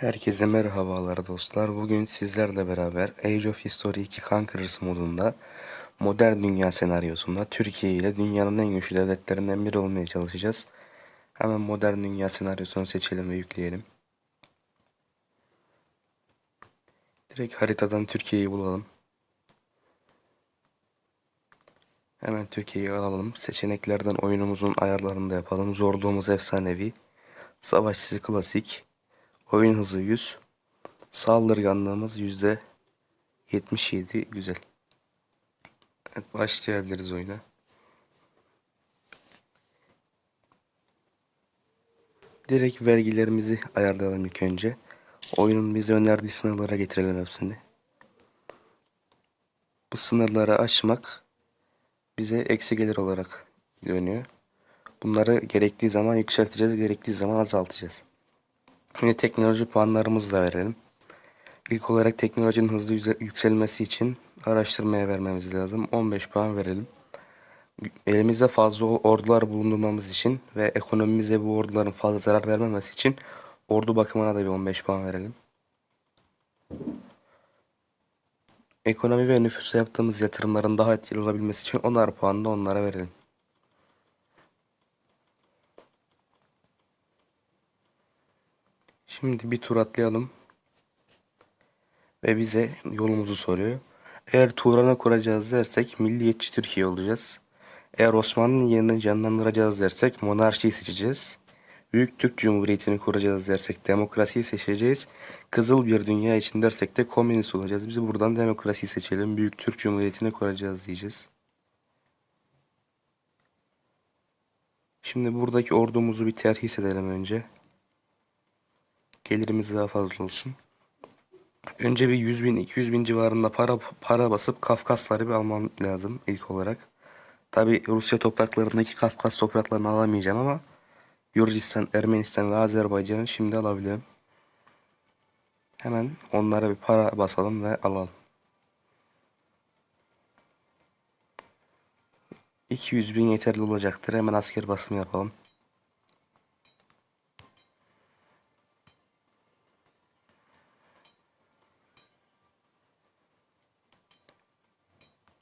Herkese merhabalar dostlar. Bugün sizlerle beraber Age of History 2 Conquerors modunda modern dünya senaryosunda Türkiye ile dünyanın en güçlü devletlerinden biri olmaya çalışacağız. Hemen modern dünya senaryosunu seçelim ve yükleyelim. Direkt haritadan Türkiye'yi bulalım. Hemen Türkiye'yi alalım. Seçeneklerden oyunumuzun ayarlarını da yapalım. Zorluğumuz efsanevi. Savaşçı klasik. Oyun hızı 100. Saldırganlığımız yüzde 77. Güzel. Evet başlayabiliriz oyuna. Direkt vergilerimizi ayarlayalım ilk önce. Oyunun bize önerdiği sınırlara getirelim hepsini. Bu sınırları aşmak bize eksi gelir olarak dönüyor. Bunları gerektiği zaman yükselteceğiz, gerektiği zaman azaltacağız. Şimdi teknoloji puanlarımızı da verelim. İlk olarak teknolojinin hızlı yükselmesi için araştırmaya vermemiz lazım. 15 puan verelim. Elimizde fazla ordular bulundurmamız için ve ekonomimize bu orduların fazla zarar vermemesi için ordu bakımına da bir 15 puan verelim. Ekonomi ve nüfusa yaptığımız yatırımların daha etkili olabilmesi için 10'ar puan da onlara verelim. Şimdi bir tur atlayalım. Ve bize yolumuzu soruyor. Eğer Turan'ı kuracağız dersek milliyetçi Türkiye olacağız. Eğer Osmanlı'nın yerini canlandıracağız dersek monarşiyi seçeceğiz. Büyük Türk Cumhuriyeti'ni kuracağız dersek demokrasiyi seçeceğiz. Kızıl bir dünya için dersek de komünist olacağız. Biz buradan demokrasiyi seçelim. Büyük Türk Cumhuriyeti'ni kuracağız diyeceğiz. Şimdi buradaki ordumuzu bir terhis edelim önce. Gelirimiz daha fazla olsun. Önce bir 100 bin 200 bin civarında para para basıp Kafkasları bir almam lazım ilk olarak. Tabi Rusya topraklarındaki Kafkas topraklarını alamayacağım ama Gürcistan, Ermenistan ve Azerbaycan'ı şimdi alabilirim. Hemen onlara bir para basalım ve alalım. 200 bin yeterli olacaktır. Hemen asker basımı yapalım.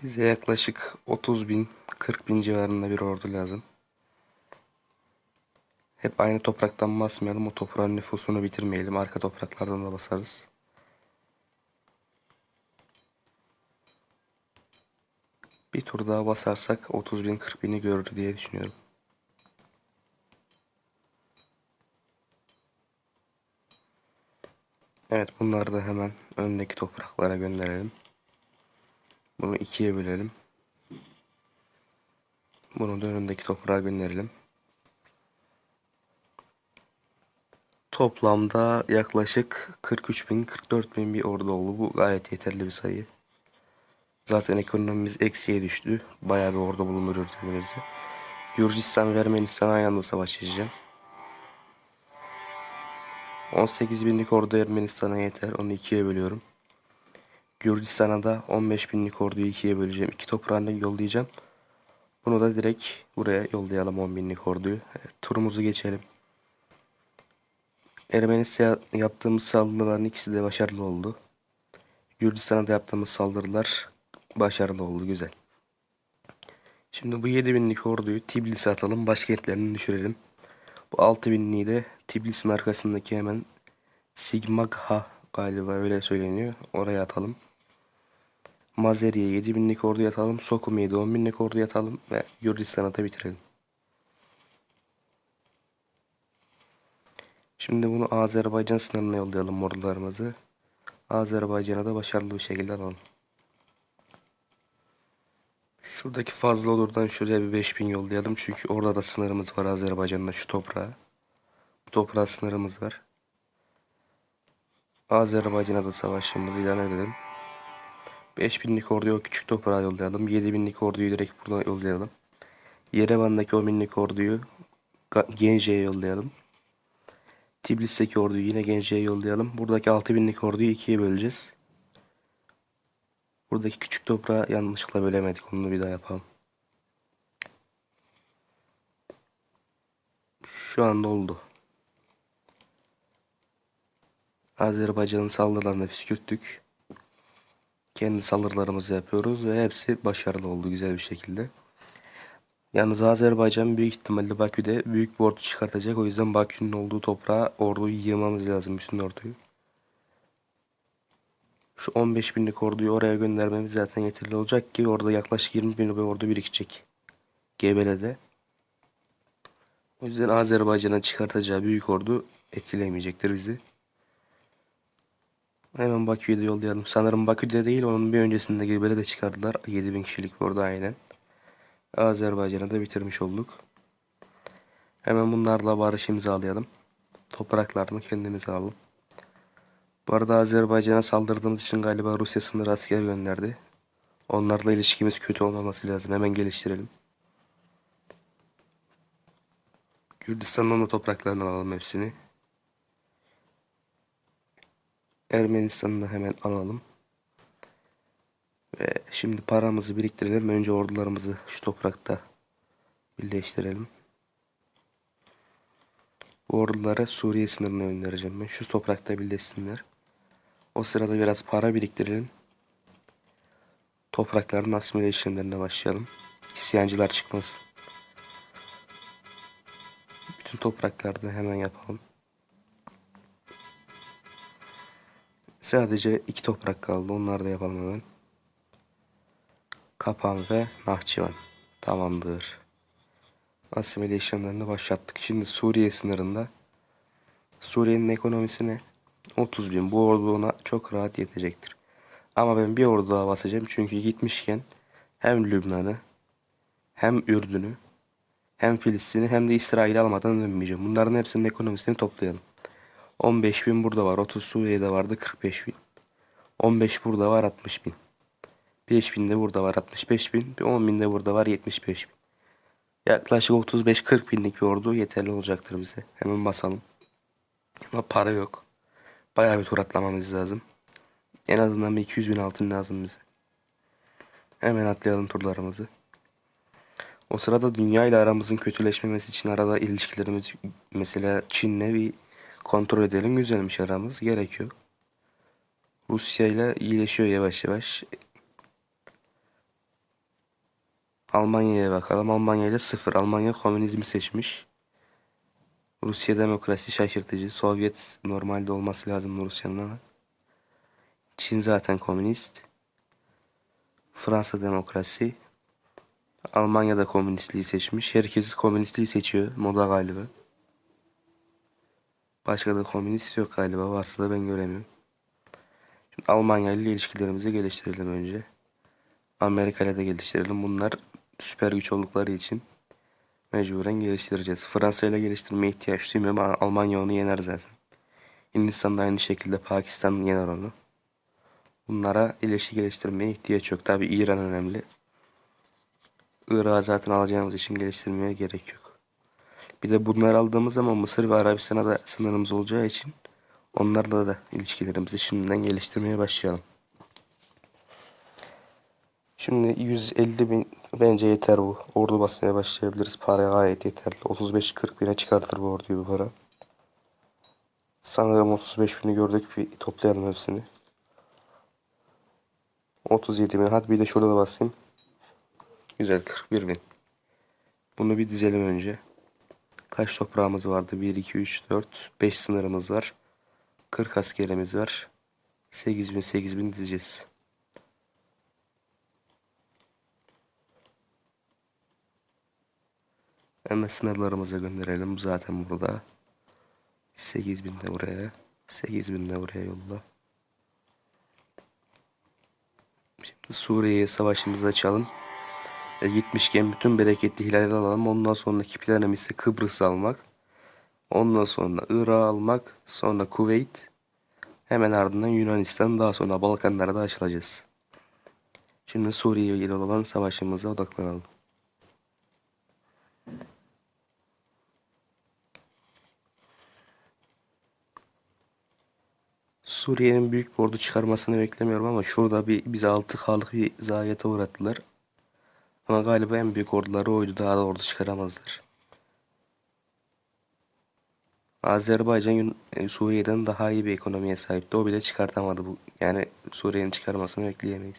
Bize yaklaşık 30 bin 40 bin civarında bir ordu lazım. Hep aynı topraktan basmayalım. O toprağın nüfusunu bitirmeyelim. Arka topraklardan da basarız. Bir tur daha basarsak 30 bin 40 bini görür diye düşünüyorum. Evet bunları da hemen öndeki topraklara gönderelim. Bunu ikiye bölelim. Bunu da önündeki toprağa gönderelim. Toplamda yaklaşık 43 bin 44 bin bir ordu oldu. Bu gayet yeterli bir sayı. Zaten ekonomimiz eksiye düştü. Bayağı bir ordu bulunduruyoruz elimizde. Gürcistan ve Ermenistan aynı anda savaşacağım. 18 binlik ordu Ermenistan'a yeter. Onu ikiye bölüyorum. Gürcistan'a da 15 binlik orduyu ikiye böleceğim. İki toprağını yollayacağım. Bunu da direkt buraya yollayalım 10 binlik orduyu. Evet, turumuzu geçelim. Ermenistan'a yaptığımız saldırıların ikisi de başarılı oldu. Gürcistan'a da yaptığımız saldırılar başarılı oldu. Güzel. Şimdi bu 7 binlik orduyu Tbilis'e atalım. Başkentlerini düşürelim. Bu 6 binliği de Tbilis'in arkasındaki hemen Sigmagha galiba öyle söyleniyor. Oraya atalım. Mazeri'ye 7 binlik ordu atalım. Sokumi'ye de 10 binlik ordu atalım. Ve Gürcistan'a da bitirelim. Şimdi bunu Azerbaycan sınırına yollayalım ordularımızı. Azerbaycan'a da başarılı bir şekilde alalım. Şuradaki fazla olurdan şuraya bir 5000 yollayalım. Çünkü orada da sınırımız var Azerbaycan'da şu toprağa. Bu toprağa sınırımız var. Azerbaycan'a da savaşımızı ilan edelim. 5000'lik orduyu küçük toprağa yollayalım. 7000'lik orduyu direkt buradan yollayalım. Yerevan'daki 10.000'lik orduyu Gence'ye yollayalım. Tbilis'teki orduyu yine Gence'ye yollayalım. Buradaki 6000'lik orduyu ikiye böleceğiz. Buradaki küçük toprağı yanlışlıkla bölemedik. Onu bir daha yapalım. Şu anda oldu. Azerbaycan'ın saldırılarını püskürttük. Kendi saldırılarımızı yapıyoruz ve hepsi başarılı oldu güzel bir şekilde. Yalnız Azerbaycan büyük ihtimalle Bakü'de büyük bir ordu çıkartacak. O yüzden Bakü'nün olduğu toprağa orduyu yığmamız lazım bütün orduyu. Şu 15 binlik orduyu oraya göndermemiz zaten yeterli olacak ki orada yaklaşık 20 bin bir ordu birikecek. Gebele'de. O yüzden Azerbaycan'a çıkartacağı büyük ordu etkilemeyecektir bizi. Hemen Bakü'ye de yollayalım. Sanırım Bakü'de değil onun bir öncesinde Gebele'de çıkardılar. 7000 kişilik ordu aynen. Azerbaycan'ı da bitirmiş olduk. Hemen bunlarla barış imzalayalım. Topraklarını kendimize alalım. Bu arada Azerbaycan'a saldırdığımız için galiba Rusya sınırı asker gönderdi. Onlarla ilişkimiz kötü olmaması lazım. Hemen geliştirelim. Gürcistan'dan da topraklarını alalım hepsini. Ermenistan'ı da hemen alalım. Ve şimdi paramızı biriktirelim. Önce ordularımızı şu toprakta birleştirelim. Bu ordulara Suriye sınırına göndereceğim ben. Şu toprakta birleşsinler. O sırada biraz para biriktirelim. Toprakların asimile işlemlerine başlayalım. İsyancılar çıkmasın. Bütün topraklarda hemen yapalım. Sadece iki toprak kaldı. Onları da yapalım hemen. Kapan ve Nahçıvan. Tamamdır. Asimile işlemlerini başlattık. Şimdi Suriye sınırında Suriye'nin ekonomisi ne? 30 bin. Bu ordu ona çok rahat yetecektir. Ama ben bir ordu daha basacağım. Çünkü gitmişken hem Lübnan'ı hem Ürdün'ü hem Filistin'i hem de İsrail'i almadan dönmeyeceğim. Bunların hepsinin ekonomisini toplayalım. 15 bin burada var. 30 Suriye'de vardı 45 bin. 15 burada var 60 bin. 5 bin de burada var 65 bin. Bir 10 bin de burada var 75 bin. Yaklaşık 35-40 binlik bir ordu yeterli olacaktır bize. Hemen basalım. Ama para yok. Bayağı bir tur atlamamız lazım. En azından bir 200 bin altın lazım bize. Hemen atlayalım turlarımızı. O sırada dünya ile aramızın kötüleşmemesi için arada ilişkilerimiz mesela Çin'le bir kontrol edelim. Güzelmiş aramız. Gerek yok. Rusya ile iyileşiyor yavaş yavaş. Almanya'ya bakalım. Almanya ile sıfır. Almanya komünizmi seçmiş. Rusya demokrasi şaşırtıcı. Sovyet normalde olması lazım Rusya'nın ama. Çin zaten komünist. Fransa demokrasi. Almanya'da komünistliği seçmiş. Herkes komünistliği seçiyor. Moda galiba. Başka da komünist yok galiba. Varsa da ben göremiyorum. Şimdi Almanya ile ilişkilerimizi geliştirelim önce. Amerika ile de geliştirelim. Bunlar süper güç oldukları için mecburen geliştireceğiz. Fransa ile geliştirmeye ihtiyaç duymuyorum Almanya onu yener zaten. Hindistan da aynı şekilde Pakistan yener onu. Bunlara ilişki geliştirmeye ihtiyaç yok. Tabi İran önemli. Irak'ı zaten alacağımız için geliştirmeye gerek yok. Bir de bunları aldığımız zaman Mısır ve Arabistan'a da sınırımız olacağı için onlarla da ilişkilerimizi şimdiden geliştirmeye başlayalım. Şimdi 150 bin bence yeter bu. Ordu basmaya başlayabiliriz. Para gayet yeterli. 35-40 bine çıkartır bu orduyu bu para. Sanırım 35 bini gördük. Bir toplayalım hepsini. 37 bin. Hadi bir de şurada da basayım. Güzel 41 bin. Bunu bir dizelim önce. Kaç toprağımız vardı? 1, 2, 3, 4, 5 sınırımız var. 40 askerimiz var. 8 bin, 8 bin dizeceğiz. Hemen sınırlarımıza gönderelim. Bu zaten burada. 8000 de buraya. 8000 de buraya yolla. Şimdi Suriye'ye savaşımızı açalım. E, gitmişken bütün bereketli hilalleri alalım. Ondan sonraki planımız ise Kıbrıs'ı almak. Ondan sonra Irak'ı almak. Sonra Kuveyt. Hemen ardından Yunanistan. Daha sonra Balkanlara da açılacağız. Şimdi Suriye ile olan savaşımıza odaklanalım. Suriye'nin büyük bir ordu çıkarmasını beklemiyorum ama şurada bir bize 6K'lık bir zayiate uğrattılar. Ama galiba en büyük orduları oydu. Daha da ordu çıkaramazlar. Azerbaycan e, Suriye'den daha iyi bir ekonomiye sahipti. O bile çıkartamadı bu. Yani Suriye'nin çıkarmasını bekleyemeyiz.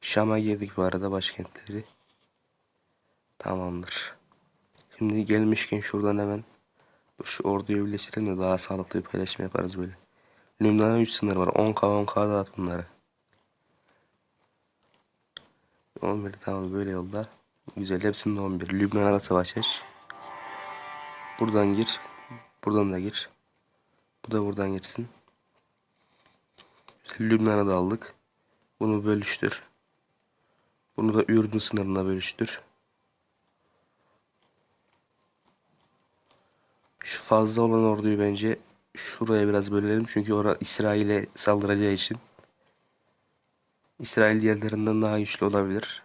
Şam'a girdik bu arada başkentleri. Tamamdır. Şimdi gelmişken şuradan hemen şu orduyu birleştirelim de daha sağlıklı bir paylaşım yaparız böyle. Lübnan'ın 3 sınırı var. 10k 10k dağıt bunları. 11 tamam böyle yolda. Güzel hepsinde 11. Lübnan'a da savaş aç. Buradan gir. Buradan da gir. Bu da buradan girsin. Güzel Lübnan'a da aldık. Bunu bölüştür. Bunu da Ürdün sınırına bölüştür. Şu fazla olan orduyu bence şuraya biraz bölelim. Çünkü orada İsrail'e saldıracağı için. İsrail diğerlerinden daha güçlü olabilir.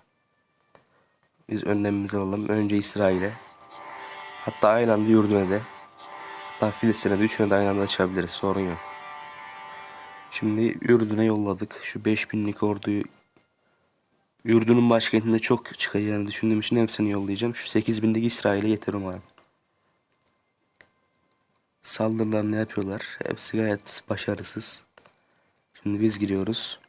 Biz önlemimizi alalım. Önce İsrail'e. Hatta aynı anda Ürdün'e de. Hatta Filistin'e de üçüne de aynı anda açabiliriz. Sorun yok. Şimdi Ürdün'e yolladık. Şu 5000'lik orduyu Ürdün'ün başkentinde çok çıkacağını düşündüğüm için hepsini yollayacağım. Şu 8000'lik İsrail'e yeter umarım. Saldırılar ne yapıyorlar? Hepsi gayet başarısız. Şimdi biz giriyoruz.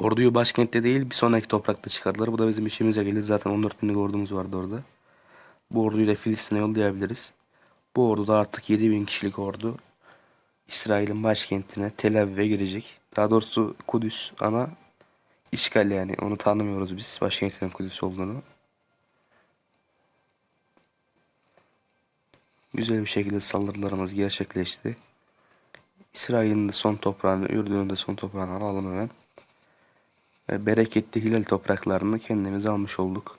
Orduyu başkentte değil bir sonraki toprakta çıkardılar. Bu da bizim işimize gelir. Zaten 14 binlik ordumuz vardı orada. Bu orduyu da Filistin'e yollayabiliriz. Bu ordu da artık 7000 kişilik ordu. İsrail'in başkentine Tel Aviv'e girecek. Daha doğrusu Kudüs ama işgal yani. Onu tanımıyoruz biz başkentinin Kudüs olduğunu. Güzel bir şekilde saldırılarımız gerçekleşti. İsrail'in de son toprağını, Ürdün'ün de son toprağını alalım hemen. Bereketli Hilal topraklarını kendimize almış olduk.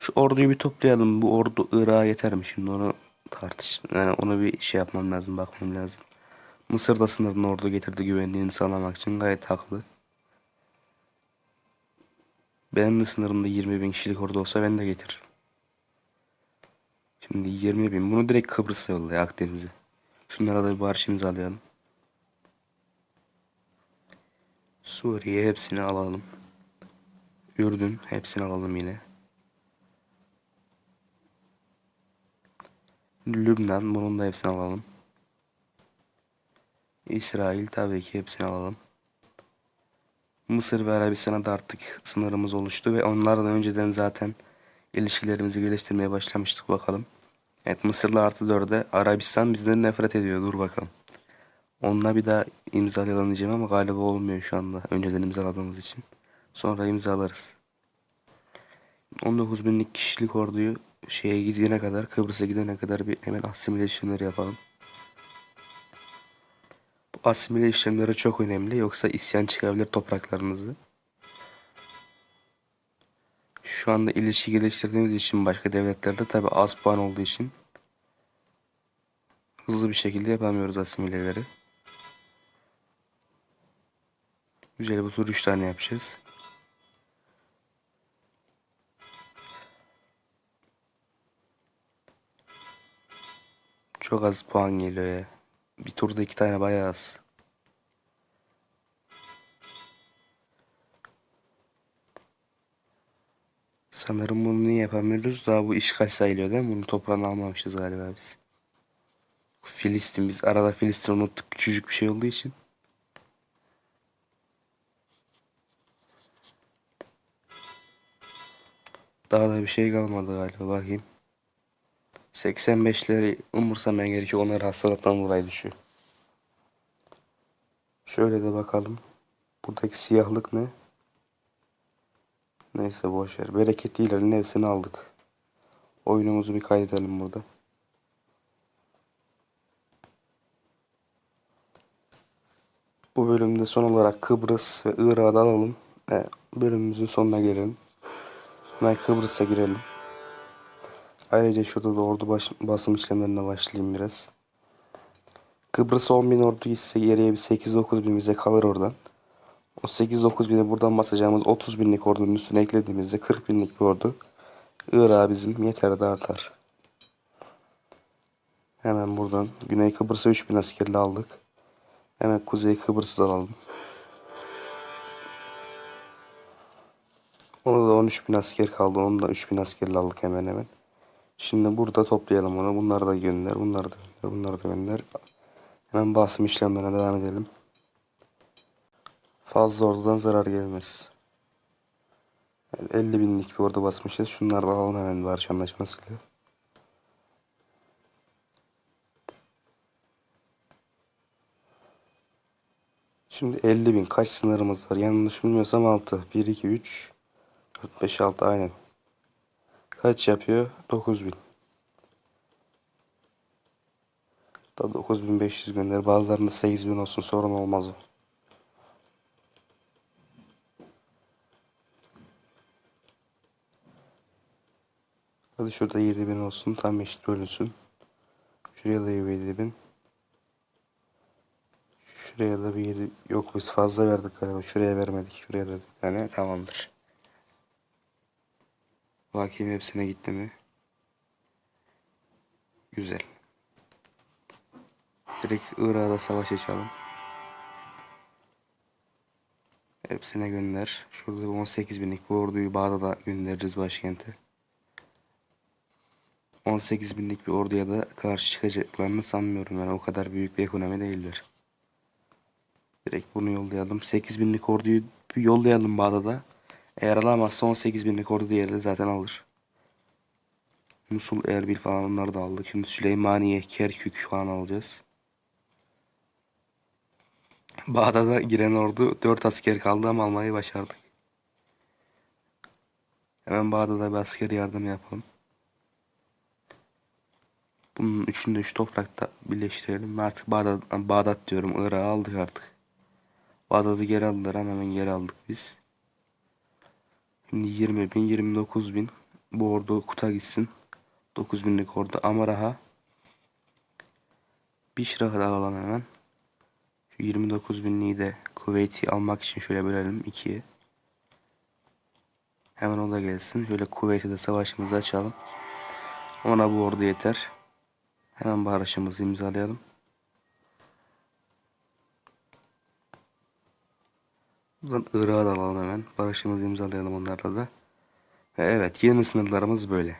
Şu orduyu bir toplayalım. Bu ordu Irak'a yeter mi şimdi onu tartış. Yani onu bir şey yapmam lazım, bakmam lazım. Mısır da sınırına ordu getirdi güvenliğini sağlamak için gayet haklı. Benim de sınırımda 20 bin kişilik ordu olsa ben de getiririm. Şimdi 20 bin. Bunu direkt Kıbrıs'a yollaya Akdeniz'e. Şunlara da bir barış imzalayalım. Suriye hepsini alalım. Ürdün hepsini alalım yine. Lübnan bunun da hepsini alalım. İsrail tabii ki hepsini alalım. Mısır ve Arabistan'a da artık sınırımız oluştu ve onlardan önceden zaten ilişkilerimizi geliştirmeye başlamıştık bakalım. Evet Mısır'la artı 4'e Arabistan bizden nefret ediyor dur bakalım. Onunla bir daha imzalayalım diyeceğim ama galiba olmuyor şu anda. Önceden imzaladığımız için. Sonra imzalarız. 19 binlik kişilik orduyu şeye gidene kadar Kıbrıs'a gidene kadar bir hemen asimile işlemleri yapalım. Bu asimile işlemleri çok önemli yoksa isyan çıkabilir topraklarınızı. Şu anda ilişki geliştirdiğimiz için başka devletlerde tabi az puan olduğu için hızlı bir şekilde yapamıyoruz asimileleri. Güzel bu tur 3 tane yapacağız. Çok az puan geliyor ya. Bir turda iki tane bayağı az. Sanırım bunu niye yapamıyoruz? Daha bu işgal sayılıyor değil mi? Bunun toprağını almamışız galiba biz. Filistin biz arada Filistin unuttuk küçücük bir şey olduğu için. Daha da bir şey kalmadı galiba bakayım. 85'leri umursamaya gerekiyor. Onlar hastalıktan dolayı düşüyor. Şöyle de bakalım. Buradaki siyahlık ne? Neyse boş ver. Bereketli ilerinin hepsini aldık. Oyunumuzu bir kaydedelim burada. Bu bölümde son olarak Kıbrıs ve Irak'ı alalım. Ve bölümümüzün sonuna gelelim. Hemen Kıbrıs'a girelim. Ayrıca şurada da ordu baş, basım işlemlerine başlayayım biraz. Kıbrıs'a 10 bin ordu gitse geriye bir 8-9 bin bize kalır oradan. O 8-9 bini buradan basacağımız 30 binlik ordunun üstüne eklediğimizde 40 binlik bir ordu Irak'a bizim yeter de artar. Hemen buradan Güney Kıbrıs'a 3 bin askerle aldık. Hemen Kuzey Kıbrıs'ı alalım. Onu da 13 bin asker kaldı. Onu da 3 bin askerle aldık hemen hemen. Şimdi burada toplayalım onu. Bunları da gönder, bunları da gönder, bunları da gönder. Hemen basım işlemlerine devam edelim. Fazla ordudan zarar gelmez. Evet, 50 binlik bir ordu basmışız. Şunları da alalım hemen barış anlaşmasıyla. Şimdi 50 bin kaç sınırımız var? Yanlış bilmiyorsam 6. 1, 2, 3, 4, 5, 6 aynen. Kaç yapıyor? 9 bin. Da 9500 gönder. Bazılarında 8000 olsun sorun olmaz o. Hadi şurada 7000 olsun. Tam eşit bölünsün. Şuraya da 7000. Şuraya da bir 7 yok biz fazla verdik galiba. Şuraya vermedik. Şuraya da bir tane tamamdır. Bakayım hepsine gitti mi? Güzel. Direkt Irak'da savaş açalım. Hepsine gönder. Şurada bir 18 binlik bu orduyu Bağdat'a göndeririz başkente. 18 binlik bir orduya da karşı çıkacaklarını sanmıyorum. Yani o kadar büyük bir ekonomi değildir. Direkt bunu yollayalım. 8 binlik orduyu yollayalım Bağdat'a. Eğer alamazsa 18 binlik ordu diğeri de zaten alır. Musul, Erbil falan onları da aldık. Şimdi Süleymaniye, Kerkük falan alacağız. Bağdat'a giren ordu 4 asker kaldı ama almayı başardık. Hemen Bağdat'a bir asker yardım yapalım. Bunun üçünü de şu toprakta birleştirelim. Artık Bağdat, Bağdat diyorum. Irak'ı aldık artık. Bağdat'ı geri aldılar hemen geri aldık biz. Şimdi 20 bin, 29 bin. Bu ordu Kut'a gitsin. 9 binlik ordu Amaraha. Bişrah'ı da alalım hemen. Şu 29 binliği de Kuveyt'i almak için şöyle bölelim ikiye. Hemen o da gelsin. Şöyle Kuveyt'e de savaşımızı açalım. Ona bu ordu yeter. Hemen barışımızı imzalayalım. Buradan Irak'ı da alalım hemen. Barışımızı imzalayalım onlarda da. Ve evet yeni sınırlarımız böyle.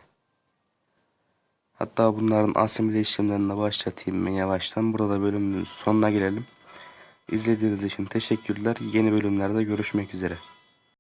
Hatta bunların asimile işlemlerini de başlatayım ben yavaştan. Burada bölümün sonuna gelelim. İzlediğiniz için teşekkürler. Yeni bölümlerde görüşmek üzere.